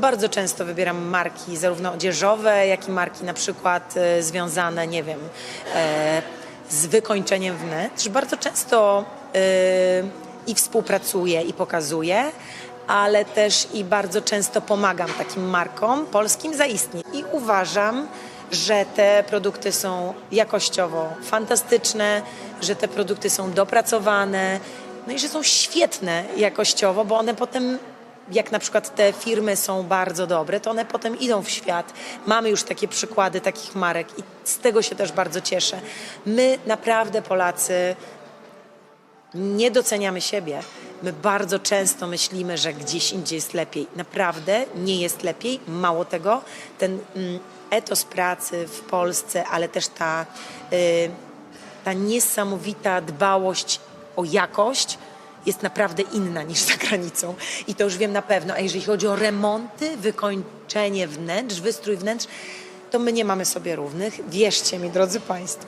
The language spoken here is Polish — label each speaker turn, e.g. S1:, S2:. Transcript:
S1: Bardzo często wybieram marki zarówno odzieżowe, jak i marki na przykład e, związane, nie wiem, e, z wykończeniem wnętrz. Bardzo często e, i współpracuję i pokazuję, ale też i bardzo często pomagam takim markom polskim zaistnieć. I uważam, że te produkty są jakościowo fantastyczne, że te produkty są dopracowane, no i że są świetne jakościowo, bo one potem, jak na przykład te firmy są bardzo dobre, to one potem idą w świat. Mamy już takie przykłady takich marek i z tego się też bardzo cieszę. My naprawdę, Polacy, nie doceniamy siebie. My bardzo często myślimy, że gdzieś indziej jest lepiej. Naprawdę nie jest lepiej. Mało tego, ten mm, etos pracy w Polsce, ale też ta, y, ta niesamowita dbałość o jakość jest naprawdę inna niż za granicą. I to już wiem na pewno. A jeżeli chodzi o remonty, wykończenie wnętrz, wystrój wnętrz, to my nie mamy sobie równych. Wierzcie mi, drodzy Państwo.